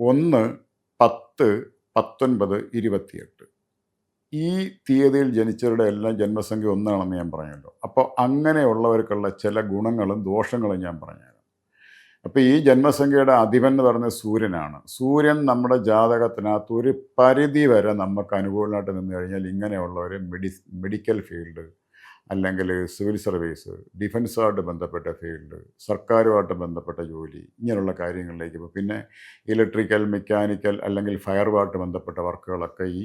ഒന്ന് പത്ത് പത്തൊൻപത് ഇരുപത്തിയെട്ട്. ഈ തീയതിയിൽ ജനിച്ചവരുടെ എല്ലാം ജന്മസംഖ്യ ഒന്നാണെന്ന് ഞാൻ പറഞ്ഞല്ലോ. അപ്പോൾ അങ്ങനെയുള്ളവർക്കുള്ള ചില ഗുണങ്ങളും ദോഷങ്ങളും ഞാൻ പറഞ്ഞുതരാം. അപ്പോൾ ഈ ജന്മസംഖ്യയുടെ അധിപൻ എന്ന് പറയുന്നത് സൂര്യനാണ്. സൂര്യൻ നമ്മുടെ ജാതകത്തിനകത്ത് ഒരു പരിധി വരെ നമുക്ക് അനുകൂലമായിട്ട് നിന്ന് കഴിഞ്ഞാൽ ഇങ്ങനെയുള്ളവർ മെഡി മെഡിക്കൽ ഫീൽഡ് അല്ലെങ്കിൽ സിവിൽ സർവീസ് ഡിഫൻസുമായിട്ട് ബന്ധപ്പെട്ട ഫീൽഡ് സർക്കാരുമായിട്ട് ബന്ധപ്പെട്ട ജോലി ഇങ്ങനെയുള്ള കാര്യങ്ങളിലേക്ക് പോകും. പിന്നെ ഇലക്ട്രിക്കൽ മെക്കാനിക്കൽ അല്ലെങ്കിൽ ഫയറുമായിട്ട് ബന്ധപ്പെട്ട വർക്കുകളൊക്കെ ഈ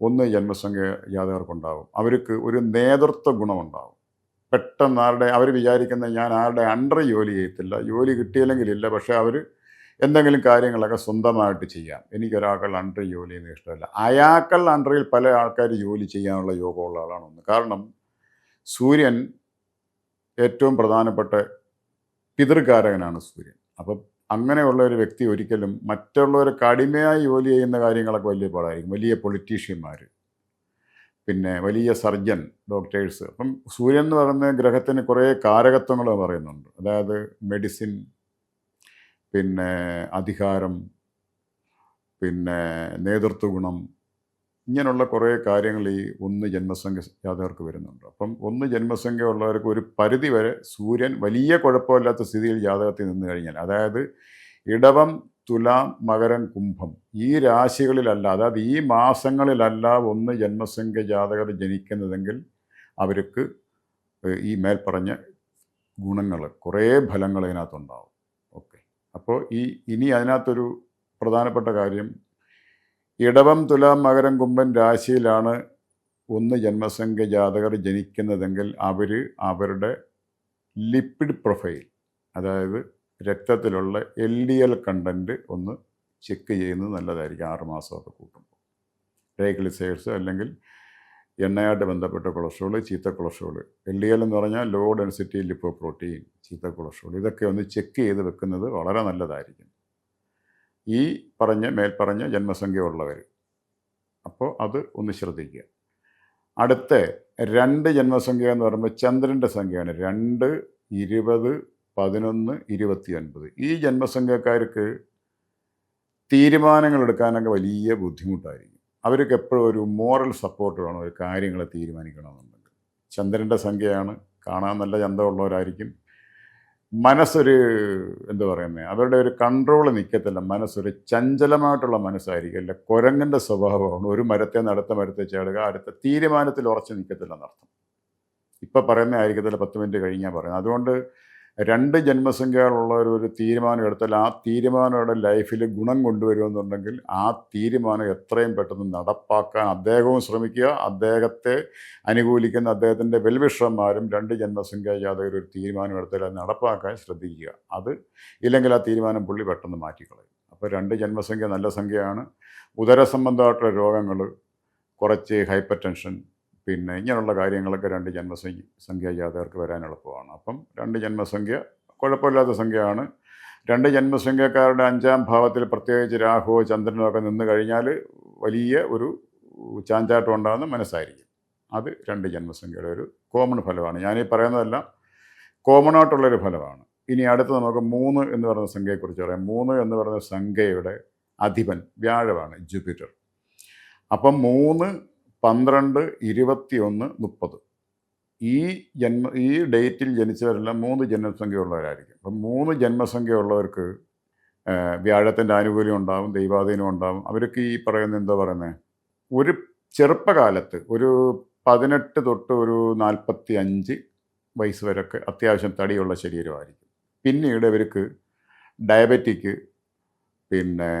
ഒന്ന് ജന്മസംഖ്യ ജാതകർക്കുണ്ടാവും. അവർക്ക് ഒരു നേതൃത്വ ഗുണമുണ്ടാവും. പെട്ടെന്ന് ആരുടെ അവർ വിചാരിക്കുന്ന ഞാൻ ആരുടെ അണ്ടർ ജോലി ചെയ്യത്തില്ല ജോലി കിട്ടിയില്ലെങ്കിൽ ഇല്ല പക്ഷേ അവർ എന്തെങ്കിലും കാര്യങ്ങളൊക്കെ സ്വന്തമായിട്ട് ചെയ്യാം. എനിക്കൊരാൾക്കുള്ള അണ്ടർ ജോലി ചെയ്യുന്നത് ഇഷ്ടമല്ല. അയാൾക്കുള്ള അണ്ടറിൽ പല ആൾക്കാർ ജോലി ചെയ്യാനുള്ള യോഗമുള്ള ആളാണ് ഒന്ന്. കാരണം സൂര്യൻ ഏറ്റവും പ്രധാനപ്പെട്ട പിതൃകാരകനാണ് സൂര്യൻ. അപ്പം അങ്ങനെയുള്ള ഒരു വ്യക്തി ഒരിക്കലും മറ്റുള്ളവരെ കടിമയായി ജോലി ചെയ്യുന്ന കാര്യങ്ങളൊക്കെ വലിയ പാടായിരിക്കും. വലിയ പൊളിറ്റീഷ്യന്മാർ പിന്നെ വലിയ സർജൻ ഡോക്ടേഴ്സ് അപ്പം സൂര്യൻ എന്ന് പറയുന്ന ഗ്രഹത്തിന് കുറേ കാരകത്വങ്ങൾ പറയുന്നുണ്ട്. അതായത് മെഡിസിൻ പിന്നെ അധികാരം പിന്നെ നേതൃത്വ ഗുണം ഇങ്ങനെയുള്ള കുറേ കാര്യങ്ങൾ ഈ ഒന്ന് ജന്മസംഖ്യ ജാതകർക്ക് വരുന്നുണ്ട്. അപ്പം ഒന്ന് ജന്മസംഖ്യ ഉള്ളവർക്ക് ഒരു പരിധി വരെ സൂര്യൻ വലിയ കുഴപ്പമില്ലാത്ത സ്ഥിതിയിൽ ജാതകത്തിൽ നിന്ന് കഴിഞ്ഞാൽ അതായത് ഇടവം തുലാം മകരം കുംഭം ഈ രാശികളിലല്ല അതായത് ഈ മാസങ്ങളിലല്ല ഒന്ന് ജന്മസംഖ്യ ജാതകർ ജനിക്കുന്നതെങ്കിൽ അവർക്ക് ഈ മേൽപ്പറഞ്ഞ ഗുണങ്ങൾ കുറേ ഫലങ്ങൾ ഇതിനകത്തുണ്ടാവും ഓക്കെ. അപ്പോൾ ഈ ഇനി അതിനകത്തൊരു പ്രധാനപ്പെട്ട കാര്യം ഇടവം തുലാം മകരം കുംഭൻ രാശിയിലാണ് ഒന്ന് ജന്മസംഖ്യ ജാതകർ ജനിക്കുന്നതെങ്കിൽ അവർ അവരുടെ ലിപ്പിഡ് പ്രൊഫൈൽ അതായത് രക്തത്തിലുള്ള എൽ ഡി എൽ കണ്ടന്റ് ഒന്ന് ചെക്ക് ചെയ്യുന്നത് നല്ലതായിരിക്കും. ആറ് മാസമൊക്കെ കൂട്ടുമ്പോൾ ട്രൈഗ്ലിസൈഡ്സ് അല്ലെങ്കിൽ എണ്ണയായിട്ട് ബന്ധപ്പെട്ട കൊളസ്ട്രോൾ ചീത്ത കൊളസ്ട്രോൾ എൽ ഡി എൽ എന്ന് പറഞ്ഞാൽ ലോ ഡെൻസിറ്റി ലിപ്പോ പ്രോട്ടീൻ ചീത്ത കൊളസ്ട്രോൾ ഇതൊക്കെ ഒന്ന് ചെക്ക് ചെയ്ത് വെക്കുന്നത് വളരെ നല്ലതായിരിക്കും. ഈ പറഞ്ഞ മേൽപ്പറഞ്ഞ ജന്മസംഖ്യ ഉള്ളവർ അപ്പോൾ അത് ഒന്ന് ശ്രദ്ധിക്കുക. അടുത്ത രണ്ട് ജന്മസംഖ്യ എന്ന് പറയുമ്പോൾ ചന്ദ്രന്റെ സംഖ്യയാണ്. രണ്ട് ഇരുപത് പതിനൊന്ന് ഇരുപത്തി ഒൻപത് ഈ ജന്മസംഖ്യക്കാർക്ക് തീരുമാനങ്ങൾ എടുക്കാനൊക്കെ വലിയ ബുദ്ധിമുട്ടായിരിക്കും. അവർക്ക് എപ്പോഴും ഒരു മോറൽ സപ്പോർട്ട് വേണം ഒരു കാര്യങ്ങളെ തീരുമാനിക്കണമെന്നുണ്ടെങ്കിൽ. ചന്ദ്രന്റെ സംഖ്യയാണ്. കാണാൻ നല്ല ചന്തമുള്ളവരായിരിക്കും. മനസ്സൊരു എന്താ പറയുന്നത് അവരുടെ ഒരു കൺട്രോൾ നിൽക്കത്തില്ല മനസ്സൊരു ചഞ്ചലമായിട്ടുള്ള മനസ്സായിരിക്കും. അല്ല കുരങ്ങന്റെ സ്വഭാവമാണ്. ഒരു മരത്തെ നടത്ത മരത്തെ ചേടുക അടുത്ത തീരുമാനത്തിൽ ഉറച്ചു നിൽക്കത്തില്ല എന്നർത്ഥം. ഇപ്പം പറയുന്ന ആയിരിക്കത്തില്ല പത്ത് മിനിറ്റ് കഴിഞ്ഞാൽ പറയുന്നത്. അതുകൊണ്ട് രണ്ട് ജന്മസംഖ്യകളുള്ളവർ ഒരു തീരുമാനം എടുത്താൽ ആ തീരുമാനയുടെ ലൈഫിൽ ഗുണം കൊണ്ടുവരുമെന്നുണ്ടെങ്കിൽ ആ തീരുമാനം എത്രയും പെട്ടെന്ന് നടപ്പാക്കാൻ അദ്ദേഹവും ശ്രമിക്കുക. അദ്ദേഹത്തെ അനുകൂലിക്കുന്ന അദ്ദേഹത്തിന്റെ വെൽവിഷന്മാരും രണ്ട് ജന്മസംഖ്യ ജാതകർ ഒരു തീരുമാനം എടുത്താൽ അത് നടപ്പാക്കാൻ ശ്രദ്ധിക്കുക. അത് ഇല്ലെങ്കിൽ ആ തീരുമാനം പുള്ളി പെട്ടെന്ന് മാറ്റിക്കളയും. അപ്പോൾ രണ്ട് ജന്മസംഖ്യ നല്ല സംഖ്യയാണ്. ഉദരസംബന്ധമായിട്ടുള്ള രോഗങ്ങൾ കുറച്ച് ഹൈപ്പർ ടെൻഷൻ പിന്നെ ഇങ്ങനെയുള്ള കാര്യങ്ങളൊക്കെ രണ്ട് ജന്മസംഖ്യ സംഖ്യ ജാതകർക്ക് വരാൻ എളുപ്പമാണ്. അപ്പം രണ്ട് ജന്മസംഖ്യ കുഴപ്പമില്ലാത്ത സംഖ്യയാണ്. രണ്ട് ജന്മസംഖ്യക്കാരുടെ അഞ്ചാം ഭാവത്തിൽ പ്രത്യേകിച്ച് രാഹുവോ ചന്ദ്രനോ ഒക്കെ നിന്ന് കഴിഞ്ഞാൽ വലിയ ഒരു ചാഞ്ചാട്ടം ഉണ്ടാകുന്ന മനസ്സായിരിക്കും. അത് രണ്ട് ജന്മസംഖ്യയുടെ ഒരു കോമൺ ഫലമാണ്. ഞാനീ പറയുന്നതെല്ലാം കോമൺ ആയിട്ടുള്ളൊരു ഫലമാണ്. ഇനി അടുത്ത് നമുക്ക് മൂന്ന് എന്ന് പറയുന്ന സംഖ്യയെക്കുറിച്ച് പറയാം. മൂന്ന് എന്ന് പറയുന്ന സംഖ്യയുടെ അധിപൻ വ്യാഴമാണ് ജൂപ്പിറ്റർ. അപ്പം മൂന്ന് പന്ത്രണ്ട് ഇരുപത്തിയൊന്ന് മുപ്പത്. ഈ ജന്മ ഈ ഡേറ്റിൽ ജനിച്ചവരെല്ലാം മൂന്ന് ജന്മസംഖ്യയുള്ളവരായിരിക്കും. അപ്പം മൂന്ന് ജന്മസംഖ്യയുള്ളവർക്ക് വ്യാഴത്തിന്റെ ആനുകൂല്യം ഉണ്ടാവും ദൈവാധീനം ഉണ്ടാവും. അവർക്ക് ഈ പറയുന്ന എന്താ പറയുന്നത് ഒരു ചെറുപ്പകാലത്ത് ഒരു പതിനെട്ട് തൊട്ട് ഒരു നാൽപ്പത്തി അഞ്ച് വയസ്സ് വരെയൊക്കെ അത്യാവശ്യം തടിയുള്ള ശരീരമായിരിക്കും. പിന്നീട് ഇവർക്ക് ഡയബറ്റിക്ക് പിന്നെ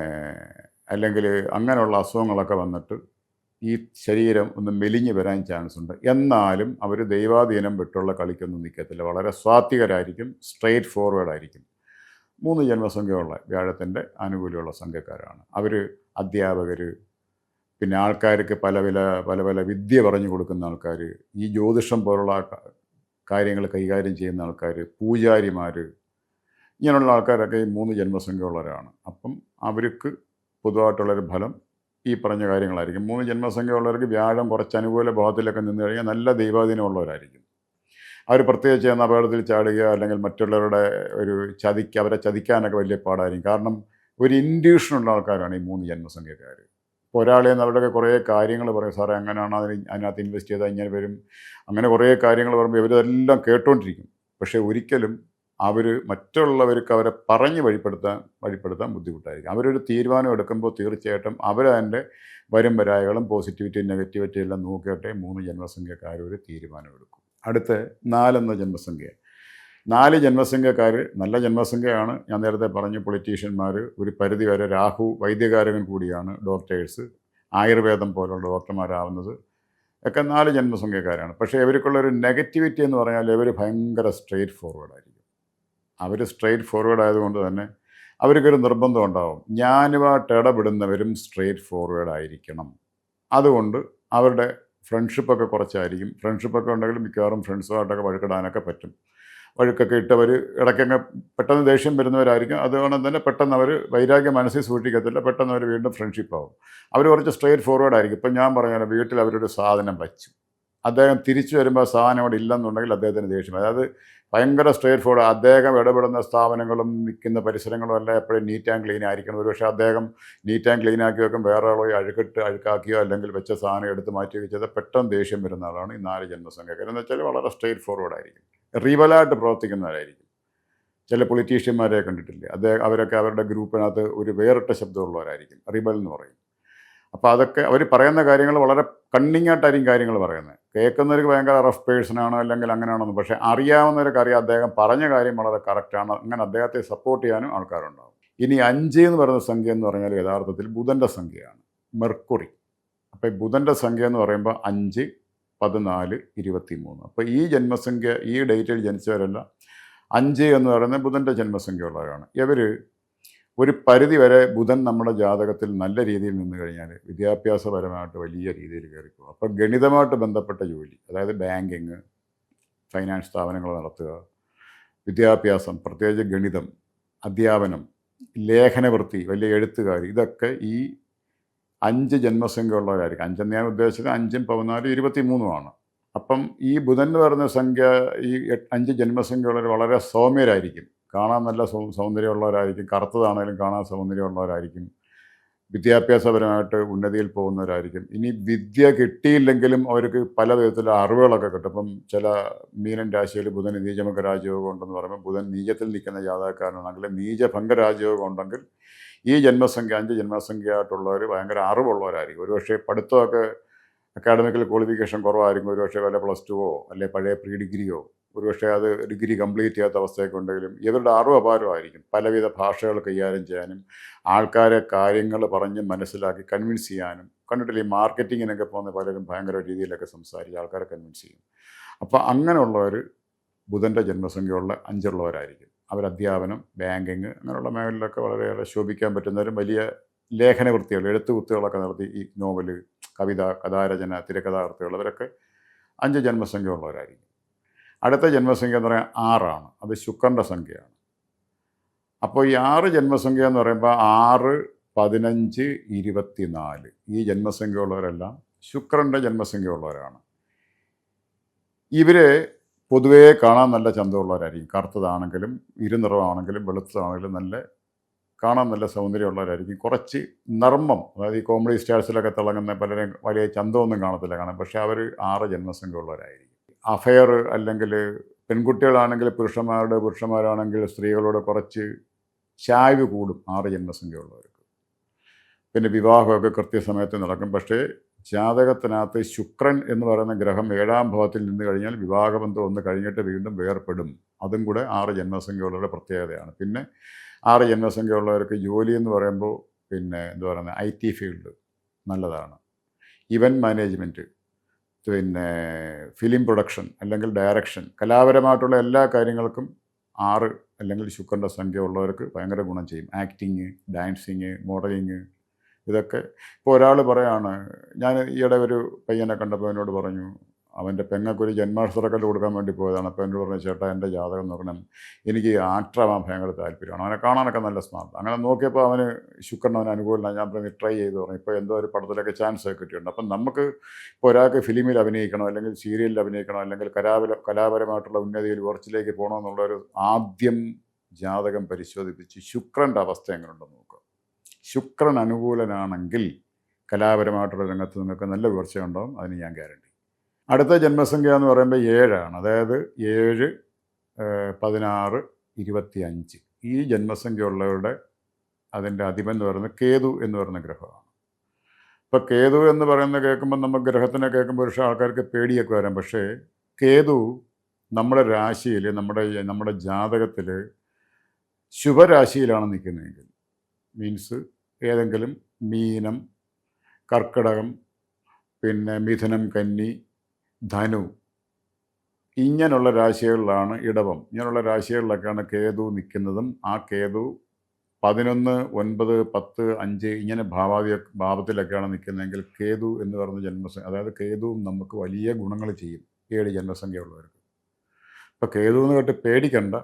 അല്ലെങ്കിൽ അങ്ങനെയുള്ള അസുഖങ്ങളൊക്കെ വന്നിട്ട് ഈ ശരീരം ഒന്ന് മെലിഞ്ഞു വരാൻ ചാൻസ് ഉണ്ട്. എന്നാലും അവർ ദൈവാധീനം വിട്ടുള്ള കളിക്കൊന്നും നിൽക്കത്തില്ല വളരെ സ്വാത്വികരായിരിക്കും സ്ട്രെയിറ്റ് ഫോർവേഡ് ആയിരിക്കും. മൂന്ന് ജന്മസംഖ്യയുള്ള വ്യാഴത്തിന്റെ ആനുകൂല്യമുള്ള സംഖ്യക്കാരാണ്. അവർ അധ്യാപകർ പിന്നെ ആൾക്കാർക്ക് പല പല പല പല വിദ്യ പറഞ്ഞു കൊടുക്കുന്ന ആൾക്കാർ ഈ ജ്യോതിഷം പോലുള്ള കാര്യങ്ങൾ കൈകാര്യം ചെയ്യുന്ന ആൾക്കാർ പൂജാരിമാർ ഇങ്ങനെയുള്ള ആൾക്കാരൊക്കെ ഈ മൂന്ന് ജന്മസംഖ്യയുള്ളവരാണ്. അപ്പം അവർക്ക് പൊതുവായിട്ടുള്ളൊരു ഫലം ഈ പറഞ്ഞ കാര്യങ്ങളായിരിക്കും. മൂന്ന് ജന്മസംഖ്യയുള്ളവർക്ക് വ്യാഴം കുറച്ച് അനുകൂല ഭാവത്തിലൊക്കെ നിന്ന് കഴിഞ്ഞാൽ നല്ല ദൈവാധീനമുള്ളവരായിരിക്കും. അവർ പ്രത്യേകിച്ച് എന്ന അപകടത്തിൽ ചാടുക അല്ലെങ്കിൽ മറ്റുള്ളവരുടെ ഒരു ചതിക്ക് അവരെ ചതിക്കാനൊക്കെ വലിയ പാടായിരിക്കും. കാരണം ഒരു ഇൻഡ്യൂഷൻ ഉള്ള ആൾക്കാരാണ് ഈ മൂന്ന് ജന്മസംഖ്യക്കാർ ഇപ്പോൾ ഒരാളെ അവരുടെയൊക്കെ കുറേ കാര്യങ്ങൾ പറയും. സാറേ അങ്ങനെയാണ് അതിന് അതിനകത്ത് ഇൻവെസ്റ്റ് ചെയ്താൽ ഇങ്ങനെ വരും. അങ്ങനെ കുറേ കാര്യങ്ങൾ പറയുമ്പോൾ ഇവരെല്ലാം കേട്ടുകൊണ്ടിരിക്കും പക്ഷേ ഒരിക്കലും അവർ മറ്റുള്ളവർക്ക് അവരെ പറഞ്ഞ് വഴിപ്പെടുത്താൻ വഴിപ്പെടുത്താൻ ബുദ്ധിമുട്ടായിരിക്കും. അവരൊരു തീരുമാനം എടുക്കുമ്പോൾ തീർച്ചയായിട്ടും അവരതിന്റെ വരും വരായകളും പോസിറ്റിവിറ്റി നെഗറ്റിവിറ്റി എല്ലാം നോക്കിയിട്ടേ മൂന്ന് ജന്മസംഖ്യക്കാർ ഒരു തീരുമാനം എടുക്കും. അടുത്ത് നാലെന്ന ജന്മസംഖ്യ. നാല് ജന്മസംഖ്യക്കാർ നല്ല ജന്മസംഖ്യയാണ്. ഞാൻ നേരത്തെ പറഞ്ഞു പൊളിറ്റീഷ്യന്മാർ ഒരു പരിധി വരെ രാഹു വൈദ്യകാരകൻ കൂടിയാണ് ഡോക്ടേഴ്സ് ആയുർവേദം പോലുള്ള ഡോക്ടർമാരാവുന്നത്. ഒക്കെ നാല് ജന്മസംഖ്യക്കാരാണ്. പക്ഷേ ഇവർക്കുള്ള ഒരു നെഗറ്റിവിറ്റി എന്ന് പറഞ്ഞാൽ ഇവർ ഭയങ്കര സ്ട്രെയിറ്റ് ഫോർവേഡ് ആയിരിക്കും. അവർ സ്ട്രെയിറ്റ് ഫോർവേഡ് ആയതുകൊണ്ട് തന്നെ അവർക്കൊരു നിർബന്ധം ഉണ്ടാവും. ഞാനുമായിട്ട് ഇടപെടുന്നവരും സ്ട്രെയിറ്റ് ഫോർവേഡ് ആയിരിക്കണം. അതുകൊണ്ട് അവരുടെ ഫ്രണ്ട്ഷിപ്പൊക്കെ കുറച്ചായിരിക്കും. ഫ്രണ്ട്ഷിപ്പൊക്കെ ഉണ്ടെങ്കിൽ മിക്കവാറും ഫ്രണ്ട്സുമായിട്ടൊക്കെ വഴുക്കിടാനൊക്കെ പറ്റും. വഴുക്കൊക്കെ ഇട്ടവർ ഇടയ്ക്കങ്ങ് പെട്ടെന്ന് ദേഷ്യം വരുന്നവരായിരിക്കും. അതുകൊണ്ട് തന്നെ പെട്ടെന്ന് അവർ വൈരാഗ്യം മനസ്സിൽ സൂക്ഷിക്കത്തില്ല. പെട്ടെന്ന് അവർ വീണ്ടും ഫ്രണ്ട്ഷിപ്പ് ആവും. അവർ കുറച്ച് സ്ട്രെയിറ്റ് ഫോർവേഡ് ആയിരിക്കും. ഇപ്പം ഞാൻ പറഞ്ഞാൽ വീട്ടിൽ അവരൊരു സാധനം വച്ചു. അദ്ദേഹം തിരിച്ചു വരുമ്പോൾ സാധനം അവിടെ ഇല്ലെന്നുണ്ടെങ്കിൽ അദ്ദേഹത്തിന് ദേഷ്യം അതായത് ഭയങ്കര സ്ട്രേറ്റ് ഫോർവേഡ് അദ്ദേഹം ഇടപെടുന്ന സ്ഥാപനങ്ങളും നിൽക്കുന്ന പരിസരങ്ങളും എല്ലാം എപ്പോഴും നീറ്റ് ആൻഡ് ക്ലീൻ ആയിരിക്കണം. ഒരു പക്ഷേ അദ്ദേഹം നീറ്റ് ആൻഡ് ക്ലീൻ ആക്കി വെക്കും വേറെ ആളോ അഴുക്കിട്ട് അഴുക്കാക്കിയോ അല്ലെങ്കിൽ വെച്ച സാധനം എടുത്ത് മാറ്റി വെച്ചത് പെട്ടെന്ന് ദേഷ്യം വരുന്ന ആളാണ് ഈ നാല് ജന്മസംഖ്യക്കാർ എന്ന് വെച്ചാൽ വളരെ സ്ട്രേറ്റ് ഫോർവേഡ് ആയിരിക്കും റിവലായിട്ട് പ്രവർത്തിക്കുന്നവരായിരിക്കും. ചില പൊളിറ്റീഷ്യന്മാരെ കണ്ടിട്ടില്ലേ? അദ്ദേഹം അവരൊക്കെ അവരുടെ ഗ്രൂപ്പിനകത്ത് ഒരു വേറിട്ട ശബ്ദമുള്ളവരായിരിക്കും. റിബൽ എന്ന് പറയും. അപ്പോൾ അതൊക്കെ അവർ പറയുന്ന കാര്യങ്ങൾ വളരെ കണ്ണിങ് ആയിട്ടായിരിക്കും കാര്യങ്ങൾ പറയുന്നത്. കേൾക്കുന്നവർക്ക് ഭയങ്കര റഫ് പേഴ്സണാണ് അല്ലെങ്കിൽ അങ്ങനെയാണെന്ന് പക്ഷേ അറിയാവുന്നവർക്ക് അറിയാം അദ്ദേഹം പറഞ്ഞ കാര്യം വളരെ കറക്റ്റാണ് അങ്ങനെ അദ്ദേഹത്തെ സപ്പോർട്ട് ചെയ്യാനും ആൾക്കാരുണ്ടാവും. ഇനി അഞ്ച് എന്ന് പറയുന്ന സംഖ്യ എന്ന് പറഞ്ഞാൽ യഥാർത്ഥത്തിൽ ബുധന്റെ സംഖ്യയാണ്. മെർക്കുറി. അപ്പോൾ ബുധന്റെ സംഖ്യ എന്ന് പറയുമ്പോൾ അഞ്ച് പതിനാല് ഇരുപത്തി മൂന്ന് അപ്പോൾ ഈ ജന്മസംഖ്യ ഈ ഡേറ്റിൽ ജനിച്ചവരെല്ലാം അഞ്ച് എന്ന് പറയുന്നത് ബുധന്റെ ജന്മസംഖ്യ ഉള്ളവരാണ്. ഇവർ ഒരു പരിധി വരെ ബുധൻ നമ്മുടെ ജാതകത്തിൽ നല്ല രീതിയിൽ നിന്ന് കഴിഞ്ഞാൽ വിദ്യാഭ്യാസപരമായിട്ട് വലിയ രീതിയിൽ കയറിപ്പോകും. അപ്പോൾ ഗണിതമായിട്ട് ബന്ധപ്പെട്ട ജോലി അതായത് ബാങ്കിങ് ഫൈനാൻസ് സ്ഥാപനങ്ങൾ നടത്തുക വിദ്യാഭ്യാസം പ്രത്യേകിച്ച് ഗണിതം അധ്യാപനം ലേഖനവൃത്തി വലിയ എഴുത്തുകാർ ഇതൊക്കെ ഈ അഞ്ച് ജന്മസംഖ്യ ഉള്ളവരായിരിക്കും അഞ്ചെന്ന് ഞാൻ ഉദ്ദേശിച്ചത് അഞ്ചും പതിനാലും ഇരുപത്തി മൂന്നുമാണ് അപ്പം ഈ ബുധൻ എന്ന് പറയുന്ന സംഖ്യ ഈ അഞ്ച് ജന്മസംഖ്യ ഉള്ളവർ വളരെ സൗമ്യരായിരിക്കും. കാണാൻ നല്ല സൗന്ദര്യമുള്ളവരായിരിക്കും. കറുത്തതാണേലും കാണാൻ സൗന്ദര്യമുള്ളവരായിരിക്കും. വിദ്യാഭ്യാസപരമായിട്ട് ഉന്നതിയിൽ പോകുന്നവരായിരിക്കും. ഇനി വിദ്യ കിട്ടിയില്ലെങ്കിലും അവർക്ക് പല വിധത്തിലുള്ള അറിവുകളൊക്കെ കിട്ടും. ഇപ്പം ചില മീനൻ രാശിയിൽ ബുധൻ നീചമക രാജയോഗം ഉണ്ടെന്ന് പറയുമ്പോൾ ബുധൻ നീചത്തിൽ നിൽക്കുന്ന ജാതകക്കാരനാണെങ്കിൽ നീചഭംഗ രാജയോഗം ഉണ്ടെങ്കിൽ ഈ ജന്മസംഖ്യ അഞ്ച് ജന്മസംഖ്യയായിട്ടുള്ളവർ ഭയങ്കര അറിവുള്ളവരായിരിക്കും. ഒരുപക്ഷെ പഠിത്തമൊക്കെ അക്കാഡമിക്കൽ ക്വാളിഫിക്കേഷൻ കുറവായിരിക്കും. ഒരുപക്ഷെ വല്ല പ്ലസ് ടുവോ അല്ലെ പഴയ പ്രീ ഡിഗ്രിയോ ഒരുപക്ഷെ അത് ഡിഗ്രി കംപ്ലീറ്റ് ചെയ്യാത്ത അവസ്ഥയൊക്കെ ഉണ്ടെങ്കിലും ഇവരുടെ അറിവ് അപാരമായിരിക്കും. പലവിധ ഭാഷകൾ കൈകാര്യം ചെയ്യാനും ആൾക്കാരെ കാര്യങ്ങൾ പറഞ്ഞ് മനസ്സിലാക്കി കൺവിൻസ് ചെയ്യാനും കണ്ടിട്ടില്ല ഈ മാർക്കറ്റിങ്ങിനൊക്കെ പോകുന്ന പലരും ഭയങ്കര രീതിയിലൊക്കെ സംസാരിച്ച് ആൾക്കാരെ കൺവിൻസ് ചെയ്യും. അപ്പോൾ അങ്ങനെയുള്ളവർ ബുധന്റെ ജന്മസംഖ്യയുള്ള അഞ്ചുള്ളവരായിരിക്കും. അവർ അധ്യാപനം ബാങ്കിങ് അങ്ങനെയുള്ള മേഖലയിലൊക്കെ വളരെയേറെ ശോഭിക്കാൻ പറ്റുന്നവരും വലിയ ലേഖനവൃത്തികൾ എഴുത്തുകുത്തുകളൊക്കെ നടത്തി ഈ നോവൽ കവിത കഥാരചന തിരക്കഥാകൃത്തുകൾ അവരൊക്കെ അഞ്ച് ജന്മസംഖ്യ ഉള്ളവരായിരിക്കും അടുത്ത ജന്മസംഖ്യ എന്ന് പറയാൻ ആറാണ്. അത് ശുക്രന്റെ സംഖ്യയാണ്. അപ്പോൾ ഈ ആറ് ജന്മസംഖ്യ എന്ന് പറയുമ്പോൾ ആറ് പതിനഞ്ച് ഇരുപത്തിനാല്. ഈ ജന്മസംഖ്യ ഉള്ളവരെല്ലാം ശുക്രന്റെ ജന്മസംഖ്യ ഉള്ളവരാണ്. ഇവരെ പൊതുവേ കാണാൻ നല്ല ചന്തമുള്ളവരായിരിക്കും കറുത്തതാണെങ്കിലും ഇരുനിറമാണെങ്കിലും വെളുത്തതാണെങ്കിലും നല്ല കാണാൻ നല്ല സൗന്ദര്യമുള്ളവരായിരിക്കും കുറച്ച് നർമ്മം അതായത് ഈ കോമഡി സ്റ്റാർസിലൊക്കെ തിളങ്ങുന്ന പലരും വലിയ ചന്തമൊന്നും കാണത്തില്ല കാണാൻ. പക്ഷേ അവർ ആറ് ജന്മസംഖ്യ ഉള്ളവരായിരിക്കും. അഫയർ അല്ലെങ്കിൽ പെൺകുട്ടികളാണെങ്കിൽ പുരുഷന്മാരുടെ പുരുഷന്മാരാണെങ്കിൽ സ്ത്രീകളോട് കുറച്ച് ചായ്വ് കൂടും ആറ് ജന്മസംഖ്യ ഉള്ളവർക്ക് പിന്നെ വിവാഹമൊക്കെ കൃത്യസമയത്ത് നടക്കും. പക്ഷേ ജാതകത്തിനകത്ത് ശുക്രൻ എന്ന് പറയുന്ന ഗ്രഹം ഏഴാം ഭാവത്തിൽ നിന്ന് കഴിഞ്ഞാൽ വിവാഹബന്ധം ഒന്ന് കഴിഞ്ഞിട്ട് വീണ്ടും വേർപ്പെടും അതും കൂടെ ആറ് ജന്മസംഖ്യയുള്ളവരുടെ പ്രത്യേകതയാണ്. പിന്നെ ആറ് ജന്മസംഖ്യയുള്ളവർക്ക് ജോലി എന്ന് പറയുമ്പോൾ പിന്നെ എന്താ പറയുന്നത്? ഐ ടി ഫീൽഡ് നല്ലതാണ്. Event management. പിന്നെ ഫിലിം പ്രൊഡക്ഷൻ അല്ലെങ്കിൽ ഡയറക്ഷൻ കലാപരമായിട്ടുള്ള എല്ലാ കാര്യങ്ങൾക്കും ആറ് അല്ലെങ്കിൽ ശുക്രന്റെ സംഖ്യ ഉള്ളവർക്ക് ഭയങ്കര ഗുണം ചെയ്യും. ആക്ടിങ് ഡാൻസിങ് മോഡലിങ് ഇതൊക്കെ. ഇപ്പോൾ ഒരാൾ പറയാണ് ഞാൻ ഈയിടെ ഒരു പയ്യനെ കണ്ടപ്പോൾ എന്നോട് പറഞ്ഞു അവന്റെ പെങ്ങൾക്കൊരു ജന്മാഷ്ടക്കല്ല് കൊടുക്കാൻ വേണ്ടി പോയതാണ്. അപ്പോൾ എന്നോട് പറഞ്ഞ ചേട്ടാ എന്റെ ജാതകം നോക്കണം എനിക്ക് ആക്ടറാവാൻ ഭയങ്കര താല്പര്യമാണ്. അവനെ കാണാനൊക്കെ നല്ല സ്മാർട്ട് അങ്ങനെ നോക്കിയപ്പോൾ അവന് ശുക്രൻ അവന് അനുകൂലമാണ് ഞാൻ പറഞ്ഞു ട്രൈ ചെയ്ത് പറഞ്ഞു ഇപ്പോൾ എന്തോ ഒരു പടത്തിലൊക്കെ ചാൻസ് ഒക്കെ കിട്ടിയിട്ടുണ്ട്. അപ്പം നമുക്ക് ഇപ്പോൾ ഒരാൾക്ക് ഫിലിമിൽ അഭിനയിക്കണം അല്ലെങ്കിൽ സീരിയലിൽ അഭിനയിക്കണം അല്ലെങ്കിൽ കലാപര കലാപരമായിട്ടുള്ള ഉന്നതിയിൽ ഉറച്ചിലേക്ക് പോകണമെന്നുള്ളൊരു ആദ്യം ജാതകം പരിശോധിപ്പിച്ച് ശുക്രന്റെ അവസ്ഥ എങ്ങനെയുണ്ടെന്ന് നോക്കുക. ശുക്രൻ അനുകൂലനാണെങ്കിൽ കലാപരമായിട്ടുള്ള രംഗത്ത് നിങ്ങൾക്ക് നല്ല ഉയർച്ചയുണ്ടാവും. അതിന് ഞാൻ ഗ്യാരണ്ടി അടുത്ത ജന്മസംഖ്യ എന്ന് പറയുമ്പോൾ ഏഴാണ്. അതായത് ഏഴ് പതിനാറ് ഇരുപത്തി അഞ്ച് ഈ ജന്മസംഖ്യ ഉള്ളവരുടെ അതിന്റെ അധിപൻ എന്ന് പറയുന്നത് കേതു എന്ന് പറയുന്ന ഗ്രഹമാണ്. ഇപ്പോൾ കേതു എന്ന് പറയുന്നത് കേൾക്കുമ്പോൾ നമുക്ക് ഗ്രഹത്തിനെ കേൾക്കുമ്പോൾ പക്ഷേ ആൾക്കാർക്ക് പേടിയൊക്കെ വരാം. പക്ഷേ കേതു നമ്മുടെ രാശിയിൽ നമ്മുടെ നമ്മുടെ ജാതകത്തിൽ ശുഭരാശിയിലാണ് നിൽക്കുന്നതെങ്കിൽ മീൻസ് ഏതെങ്കിലും മീനം കർക്കിടകം പിന്നെ മിഥുനം കന്നി ധനു. ഇങ്ങനെയുള്ള രാശികളിലാണ് ഇടവം. ഇങ്ങനെയുള്ള രാശികളിലൊക്കെയാണ് കേതു നിൽക്കുന്നതും. ആ കേതു പതിനൊന്ന് ഒൻപത് പത്ത് അഞ്ച് ഇങ്ങനെ ഭാവാതി ഭാവത്തിലൊക്കെയാണ് നിൽക്കുന്നതെങ്കിൽ കേതു എന്ന് പറയുന്ന ജന്മസംഖ്യ അതായത് കേതുവും നമുക്ക് വലിയ ഗുണങ്ങൾ ചെയ്യും ഏഴ് ജന്മസംഖ്യ ഉള്ളവർക്ക് ഇപ്പോൾ കേതു എന്ന് കേട്ട് പേടിക്കണ്ട.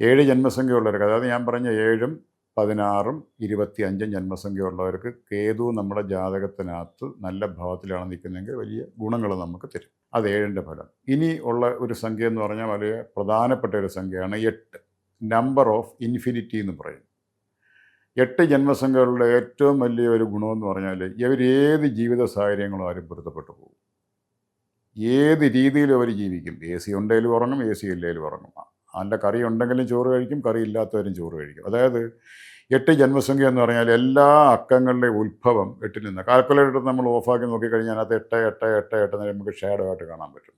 ഏഴ് ജന്മസംഖ്യ ഉള്ളവർക്ക് അതായത് ഞാൻ പറഞ്ഞ ഏഴും പതിനാറും ഇരുപത്തി അഞ്ചും ജന്മസംഖ്യയുള്ളവർക്ക് കേതു നമ്മുടെ ജാതകത്തിനകത്ത് നല്ല ഭാവത്തിലാണ് നിൽക്കുന്നതെങ്കിൽ വലിയ ഗുണങ്ങൾ നമുക്ക് തരും. അത് ഏഴിന്റെ ഫലം. ഇനി ഉള്ള ഒരു സംഖ്യ എന്ന് പറഞ്ഞാൽ വളരെ പ്രധാനപ്പെട്ട ഒരു സംഖ്യയാണ് എട്ട്. നമ്പർ ഓഫ് ഇൻഫിനിറ്റി എന്ന് പറയും. എട്ട് ജന്മസംഖ്യകളുടെ ഏറ്റവും വലിയ ഒരു ഗുണമെന്ന് പറഞ്ഞാൽ ഇവരേത് ജീവിത സാഹചര്യങ്ങളും ആരും പൊരുത്തപ്പെട്ടു പോകും. ഏത് രീതിയിലും അവർ ജീവിക്കും. എ സി ഉണ്ടെങ്കിലും ഉറങ്ങും എ സി ഇല്ലെങ്കിലും ഉറങ്ങും. അതിന്റെ കറി ഉണ്ടെങ്കിലും ചോറ് കഴിക്കും കറി ഇല്ലാത്തവരും ചോറ് കഴിക്കും. അതായത് എട്ട് ജന്മസംഖ്യ എന്ന് പറഞ്ഞാൽ എല്ലാ അക്കങ്ങളുടെയും ഉത്ഭവം എട്ടിൽ നിന്ന്. കാൽക്കുലേറ്റർ നമ്മൾ ഓഫാക്കി നോക്കിക്കഴിഞ്ഞാൽ അത് എട്ട് എട്ട് എട്ട് എട്ട് നമുക്ക് ഷേഡോ ആയിട്ട് കാണാൻ പറ്റും.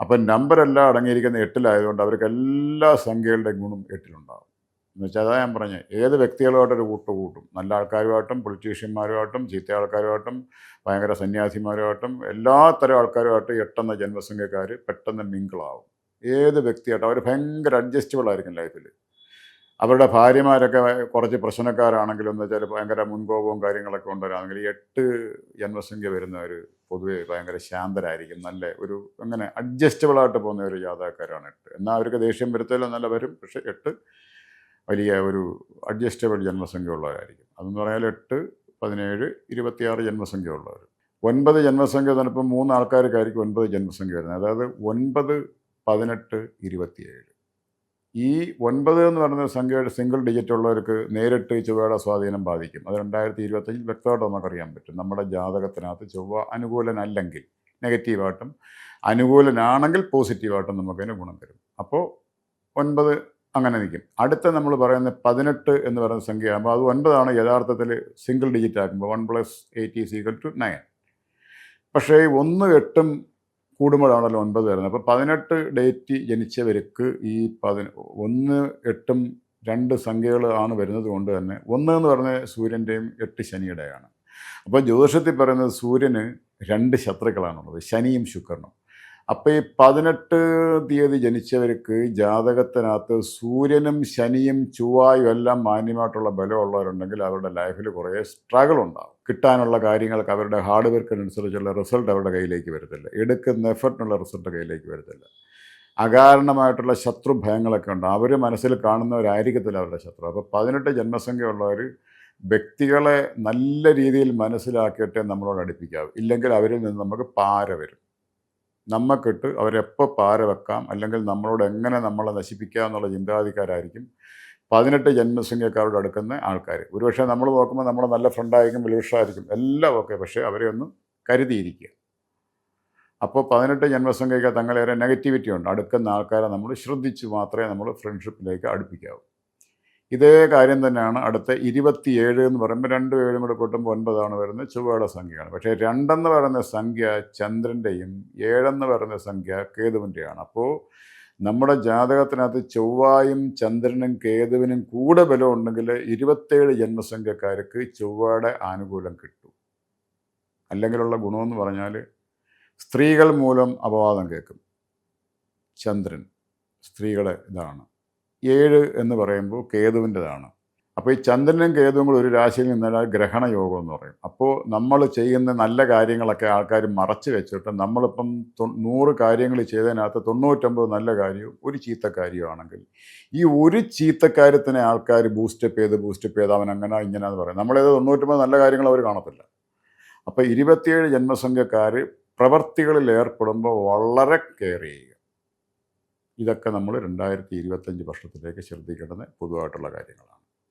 അപ്പം നമ്പരെല്ലാം അടങ്ങിയിരിക്കുന്ന എട്ടിലായതുകൊണ്ട് അവർക്ക് എല്ലാ സംഖ്യകളുടെയും ഗുണം എട്ടിലുണ്ടാകും എന്ന് വെച്ചാൽ അതാ ഞാൻ പറഞ്ഞത്. ഏത് വ്യക്തികളുമായിട്ടൊരു കൂട്ട് കൂട്ടും. നല്ല ആൾക്കാരുമായിട്ടും പൊളിറ്റീഷ്യന്മാരുമായിട്ടും ചീത്ത ആൾക്കാരുമായിട്ടും ഭയങ്കര സന്യാസിമാരുമായിട്ടും എല്ലാ ആൾക്കാരുമായിട്ട് എട്ടെന്ന ജന്മസംഖ്യക്കാർ പെട്ടെന്ന് മിങ്കിളാവും ഏത് വ്യക്തിയായിട്ടും അവർ ഭയങ്കര അഡ്ജസ്റ്റബിൾ ആയിരിക്കും ലൈഫിൽ അവരുടെ ഭാര്യമാരൊക്കെ കുറച്ച് പ്രശ്നക്കാരാണെങ്കിലും എന്ന് വെച്ചാൽ ഭയങ്കര മുൻകോപവും കാര്യങ്ങളൊക്കെ ഉണ്ടവരാണെങ്കിൽ ഈ എട്ട് ജന്മസംഖ്യ വരുന്നവർ പൊതുവേ ഭയങ്കര ശാന്തരായിരിക്കും. നല്ല ഒരു അങ്ങനെ അഡ്ജസ്റ്റബിളായിട്ട് പോകുന്ന ഒരു ജാതകക്കാരാണ് എട്ട്. എന്നാൽ അവർക്ക് ദേഷ്യം വരുത്തില്ല നല്ല വരും. പക്ഷെ എട്ട് വലിയ ഒരു അഡ്ജസ്റ്റബിൾ ജന്മസംഖ്യ ഉള്ളവരായിരിക്കും. അതെന്ന് പറഞ്ഞാൽ എട്ട് പതിനേഴ് ഇരുപത്തിയാറ് ജന്മസംഖ്യ ഉള്ളവർ ഒൻപത് ജന്മസംഖ്യ ചിലപ്പോൾ മൂന്ന് ആൾക്കാർക്കായിരിക്കും ഒൻപത് ജന്മസംഖ്യ വരുന്നത്. അതായത് ഒൻപത് പതിനെട്ട് ഇരുപത്തിയേഴ്. ഈ ഒൻപത് എന്ന് പറയുന്ന സംഖ്യയുടെ സിംഗിൾ ഡിജിറ്റ് ഉള്ളവർക്ക് നേരിട്ട് ചൊവ്വയുടെ സ്വാധീനം ബാധിക്കും. അത് രണ്ടായിരത്തി ഇരുപത്തഞ്ചിൽ വ്യക്തമായിട്ട് നമുക്കറിയാൻ പറ്റും. നമ്മുടെ ജാതകത്തിനകത്ത് ചൊവ്വ അനുകൂലനല്ലെങ്കിൽ നെഗറ്റീവായിട്ടും അനുകൂലനാണെങ്കിൽ പോസിറ്റീവായിട്ടും നമുക്കതിന് ഗുണം തരും. അപ്പോൾ ഒൻപത് അങ്ങനെ നിൽക്കും. അടുത്ത നമ്മൾ പറയുന്ന പതിനെട്ട് എന്ന് പറയുന്ന സംഖ്യ ആകുമ്പോൾ അത് ഒൻപതാണ് യഥാർത്ഥത്തിൽ സിംഗിൾ ഡിജിറ്റ് ആക്കുമ്പോൾ. One plus eight is to nine പക്ഷേ ഒന്ന് എട്ടും കൂടുമ്പോഴാണല്ലോ ഒൻപത് വരുന്നത്. അപ്പോൾ പതിനെട്ട് ഡേറ്റ് ജനിച്ചവർക്ക് ഈ പതിന ഒന്ന് എട്ടും രണ്ട് സംഖ്യകൾ ആണ് വരുന്നത് കൊണ്ട് തന്നെ ഒന്ന് എന്ന് പറഞ്ഞ സൂര്യന്റെയും എട്ട് ശനിയുടെയാണ്. അപ്പോൾ ജ്യോതിഷത്തിൽ പറയുന്നത് സൂര്യന് രണ്ട് ശത്രുക്കളാണുള്ളത് ശനിയും ശുക്രനും. അപ്പോൾ ഈ പതിനെട്ട് തീയതി ജനിച്ചവർക്ക് ജാതകത്തിനകത്ത് സൂര്യനും ശനിയും ചൊവ്വായും എല്ലാം മാന്യമായിട്ടുള്ള ബലമുള്ളവരുണ്ടെങ്കിൽ അവരുടെ ലൈഫിൽ കുറേ സ്ട്രഗിൾ ഉണ്ടാവും. കിട്ടാനുള്ള കാര്യങ്ങൾക്ക് അവരുടെ ഹാർഡ് വർക്കിനനുസരിച്ചുള്ള റിസൾട്ട് അവരുടെ കയ്യിലേക്ക് വരത്തില്ല. എടുക്കുന്ന എഫർട്ടിനുള്ള റിസൾട്ട് കയ്യിലേക്ക് വരത്തില്ല. അകാരണമായിട്ടുള്ള ശത്രു ഭയങ്ങളൊക്കെ ഉണ്ട്. അവർ മനസ്സിൽ കാണുന്നവരായിരിക്കത്തില്ല അവരുടെ ശത്രു. അപ്പോൾ പതിനെട്ട് ജന്മസംഖ്യ ഉള്ളവർ വ്യക്തികളെ നല്ല രീതിയിൽ മനസ്സിലാക്കിയിട്ടേ നമ്മളോട് അടുപ്പിക്കാവൂ. ഇല്ലെങ്കിൽ അവരിൽ നിന്ന് നമുക്ക് പാര വരും. നമ്മക്കിട്ട് അവരെപ്പോൾ പാര വെക്കാം അല്ലെങ്കിൽ നമ്മളോട് എങ്ങനെ നമ്മളെ നശിപ്പിക്കാം എന്നുള്ള ചിന്താധികാരായിരിക്കും പതിനെട്ട് ജന്മസംഖ്യക്കാരോട് അടുക്കുന്ന ആൾക്കാർ ഒരുപക്ഷെ നമ്മൾ നോക്കുമ്പോൾ നമ്മൾ നല്ല ഫ്രണ്ടായിരിക്കും വെലുഷായിരിക്കും എല്ലാം ഓക്കെ പക്ഷേ അവരെ ഒന്ന് കരുതിയിരിക്കുക. അപ്പോൾ പതിനെട്ട് ജന്മസംഖ്യയ്ക്ക് തങ്ങളേറെ നെഗറ്റിവിറ്റി ഉണ്ട്. അടുക്കുന്ന ആൾക്കാരെ നമ്മൾ ശ്രദ്ധിച്ച് മാത്രമേ നമ്മൾ ഫ്രണ്ട്ഷിപ്പിലേക്ക് അടുപ്പിക്കാവൂ. ഇതേ കാര്യം തന്നെയാണ് അടുത്ത ഇരുപത്തിയേഴ് എന്ന് പറയുമ്പോൾ രണ്ട് ഏഴും കൂടെ കൂട്ടുമ്പോൾ ഒൻപതാണ് വരുന്നത് ചൊവ്വയുടെ സംഖ്യയാണ്. പക്ഷേ രണ്ടെന്ന് പറയുന്ന സംഖ്യ ചന്ദ്രന്റെയും ഏഴെന്ന് പറയുന്ന സംഖ്യ കേതുവിന്റെയാണ് അപ്പോൾ നമ്മുടെ ജാതകത്തിനകത്ത് ചൊവ്വായും ചന്ദ്രനും കേതുവിനും കൂടെ ബലം ഉണ്ടെങ്കിൽ ഇരുപത്തേഴ് ജന്മസംഖ്യക്കാർക്ക് ചൊവ്വയുടെ ആനുകൂല്യം കിട്ടും. അല്ലെങ്കിലുള്ള ഗുണമെന്ന് പറഞ്ഞാൽ സ്ത്രീകൾ മൂലം അപവാദം കേൾക്കും. ചന്ദ്രൻ സ്ത്രീകളെ ഇതാണ്. ഏഴ് എന്ന് പറയുമ്പോൾ കേതുവിന്റെതാണ്. അപ്പോൾ ഈ ചന്ദ്രനും കേതുവും കൂടെ ഒരു രാശിയിൽ നിന്നാൽ ഗ്രഹണയോഗം എന്ന് പറയും. അപ്പോൾ നമ്മൾ ചെയ്യുന്ന നല്ല കാര്യങ്ങളൊക്കെ ആൾക്കാർ മറച്ചു വെച്ചിട്ട് നമ്മളിപ്പം നൂറ് കാര്യങ്ങൾ ചെയ്തതിനകത്ത് തൊണ്ണൂറ്റൊമ്പത് നല്ല കാര്യവും ഒരു ചീത്ത കാര്യമാണെങ്കിൽ ഈ ഒരു ചീത്തക്കാര്യത്തിനെ ആൾക്കാർ ബൂസ്റ്റപ്പ് ചെയ്ത് ബൂസ്റ്റപ്പ് ചെയ്ത് അവൻ അങ്ങനെ ഇങ്ങനെ എന്ന് പറയും. നമ്മളേത് തൊണ്ണൂറ്റൊമ്പത് നല്ല കാര്യങ്ങൾ അവർ കാണത്തില്ല. അപ്പോൾ ഇരുപത്തിയേഴ് ജന്മസംഖ്യക്കാർ പ്രവർത്തികളിൽ ഏർപ്പെടുമ്പോൾ വളരെ കെയർ ചെയ്യുക. ഇതൊക്കെ നമ്മൾ രണ്ടായിരത്തി ഇരുപത്തഞ്ച് വർഷത്തിലേക്ക് ശ്രദ്ധിക്കേണ്ടുന്ന പൊതുവായിട്ടുള്ള കാര്യങ്ങളാണ്.